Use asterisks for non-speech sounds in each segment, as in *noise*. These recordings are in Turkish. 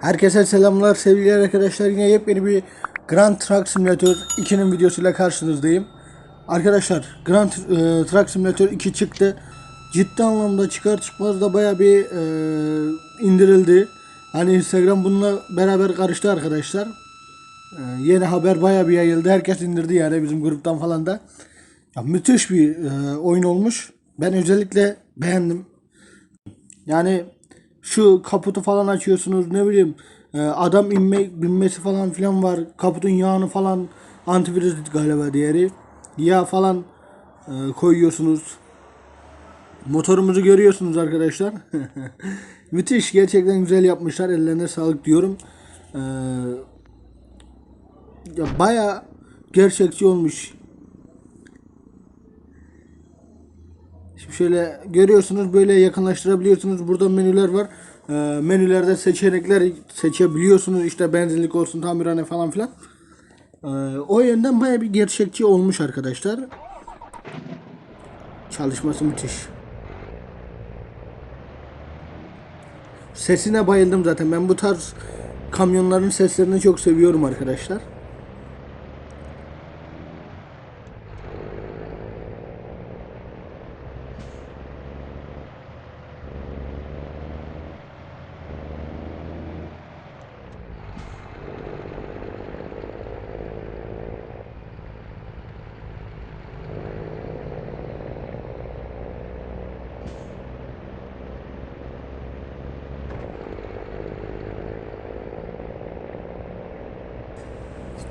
Herkese selamlar sevgili arkadaşlar. Yine yepyeni bir Grand Truck Simulator 2'nin videosuyla karşınızdayım. Arkadaşlar Grand e, Truck Simulator 2 çıktı. Ciddi anlamda çıkar çıkmaz da baya bir e, indirildi. Hani Instagram bununla beraber karıştı arkadaşlar. E, yeni haber baya bir yayıldı. Herkes indirdi yani bizim gruptan falan da. Ya, müthiş bir e, oyun olmuş. Ben özellikle beğendim. Yani şu kaputu falan açıyorsunuz ne bileyim e, adam inme binmesi falan filan var. Kaputun yağını falan antivirüs galiba diğeri. Yağ falan e, koyuyorsunuz. Motorumuzu görüyorsunuz arkadaşlar. *laughs* Müthiş gerçekten güzel yapmışlar. Ellerine sağlık diyorum. E, ya baya gerçekçi olmuş. Şöyle görüyorsunuz böyle yakınlaştırabiliyorsunuz. Burada menüler var. Ee, menülerde seçenekler seçebiliyorsunuz. İşte benzinlik olsun, tamirhane falan filan. Ee, o yönden baya bir gerçekçi olmuş arkadaşlar. Çalışması müthiş. Sesine bayıldım zaten. Ben bu tarz kamyonların seslerini çok seviyorum arkadaşlar.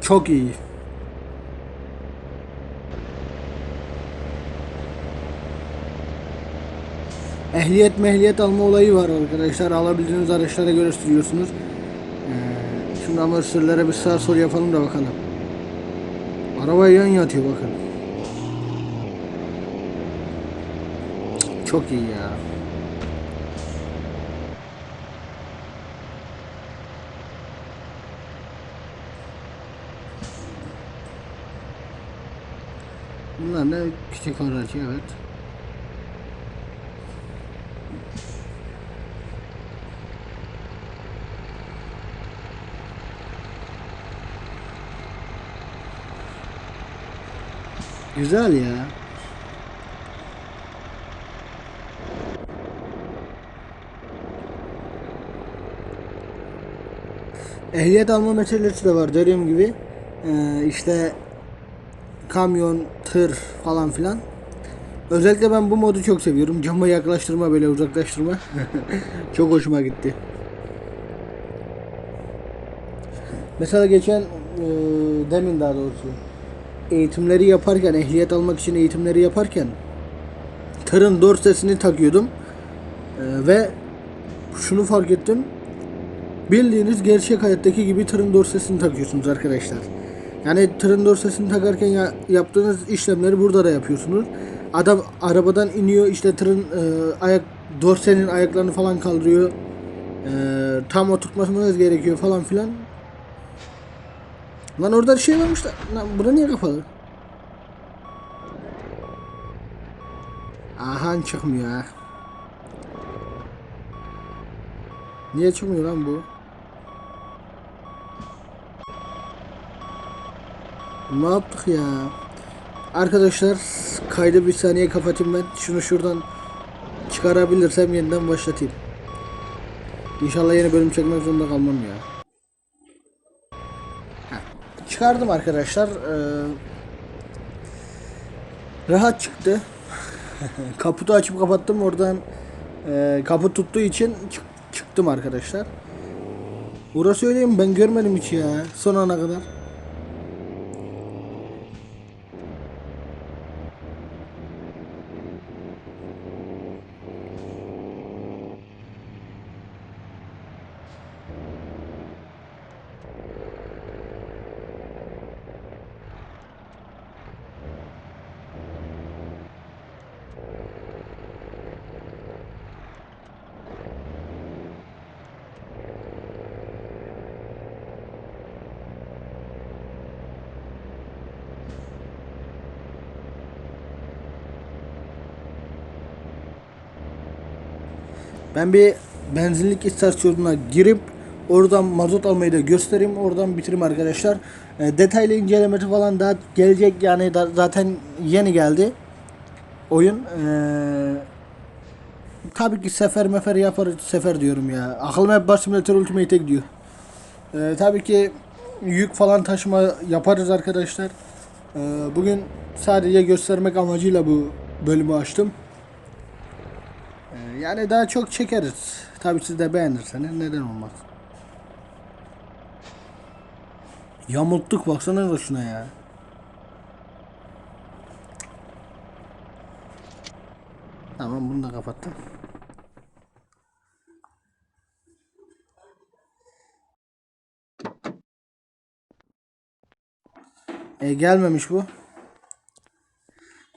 Çok iyi. Ehliyet mehliyet alma olayı var arkadaşlar. Alabildiğiniz araçlara göre sürüyorsunuz. Ee, şimdi amortisörlere bir sağ sol yapalım da bakalım. Araba yan yatıyor bakın. Çok iyi ya. Bunlar da küçük aracı evet. Güzel ya. Ehliyet alma meselesi de var dediğim gibi. Ee, işte kamyon, tır falan filan. Özellikle ben bu modu çok seviyorum. Cama yaklaştırma böyle uzaklaştırma. *laughs* çok hoşuma gitti. Mesela geçen e, demin daha doğrusu eğitimleri yaparken ehliyet almak için eğitimleri yaparken tırın dorsesini takıyordum E, ve şunu fark ettim bildiğiniz gerçek hayattaki gibi tırın dorsesini takıyorsunuz arkadaşlar. Yani tırın dorsesini takarken ya, yaptığınız işlemleri burada da yapıyorsunuz. Adam arabadan iniyor işte tırın e, ayak dorsenin ayaklarını falan kaldırıyor. E, tam oturtmanız gerekiyor falan filan. Lan orada bir şey varmış da. Lan bura niye kapalı? Aha çıkmıyor ha. Niye çıkmıyor lan bu? Ne yaptık ya? Arkadaşlar kaydı bir saniye kapatayım ben. Şunu şuradan çıkarabilirsem yeniden başlatayım. İnşallah yeni bölüm çekmek zorunda kalmam ya. Çıkardım arkadaşlar. Ee, rahat çıktı. *laughs* Kaputu açıp kapattım oradan e, kaput tuttuğu için çık- çıktım arkadaşlar. Burası öyleyim ben görmedim hiç ya son ana kadar. Ben bir benzinlik istasyonuna girip Oradan mazot almayı da göstereyim. Oradan bitireyim arkadaşlar. E, detaylı incelemesi falan daha gelecek. Yani da, zaten yeni geldi. Oyun. E, tabii ki sefer mefer yaparız. Sefer diyorum ya. Aklım hep Bus Simulator Ultimate'e gidiyor. E, tabii ki yük falan taşıma yaparız arkadaşlar. E, bugün sadece göstermek amacıyla bu bölümü açtım. Yani daha çok çekeriz. Tabii siz de beğenirseniz neden olmaz. Yamulttuk baksana şuna ya. Tamam bunu da kapattım. E gelmemiş bu.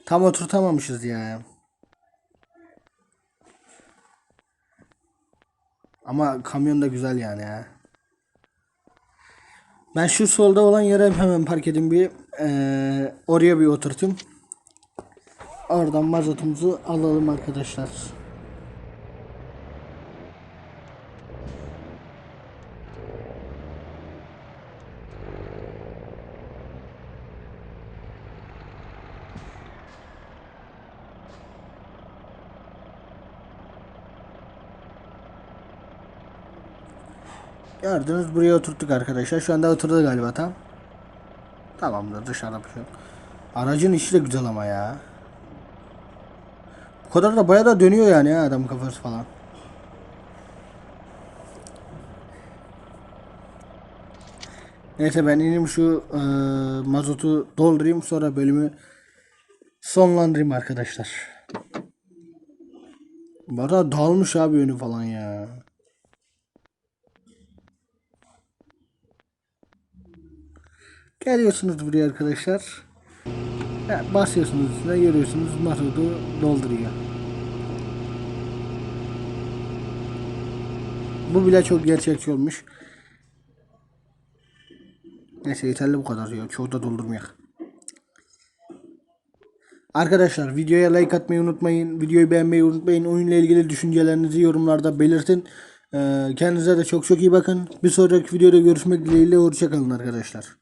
Tam oturtamamışız ya. Ama kamyon da güzel yani ya. Ben şu solda olan yere hemen park edeyim bir. eee, oraya bir oturtayım. Oradan mazotumuzu alalım arkadaşlar. Gördünüz buraya oturttuk arkadaşlar. Şu anda oturdu galiba tam. Tamamdır dışarıda bir şey. Aracın işi de güzel ama ya. Bu kadar da bayağı da dönüyor yani ya adam kafası falan. Neyse ben ineyim şu eee, mazotu doldurayım sonra bölümü sonlandırayım arkadaşlar. Bu arada dağılmış abi önü falan ya. Geliyorsunuz buraya arkadaşlar. Basıyorsunuz üstüne görüyorsunuz mazotu dolduruyor. Bu bile çok gerçekçi olmuş. Neyse yeterli bu kadar ya. Çok da doldurmayak. Arkadaşlar videoya like atmayı unutmayın. Videoyu beğenmeyi unutmayın. Oyunla ilgili düşüncelerinizi yorumlarda belirtin. Ee, kendinize de çok çok iyi bakın. Bir sonraki videoda görüşmek dileğiyle. Hoşçakalın arkadaşlar.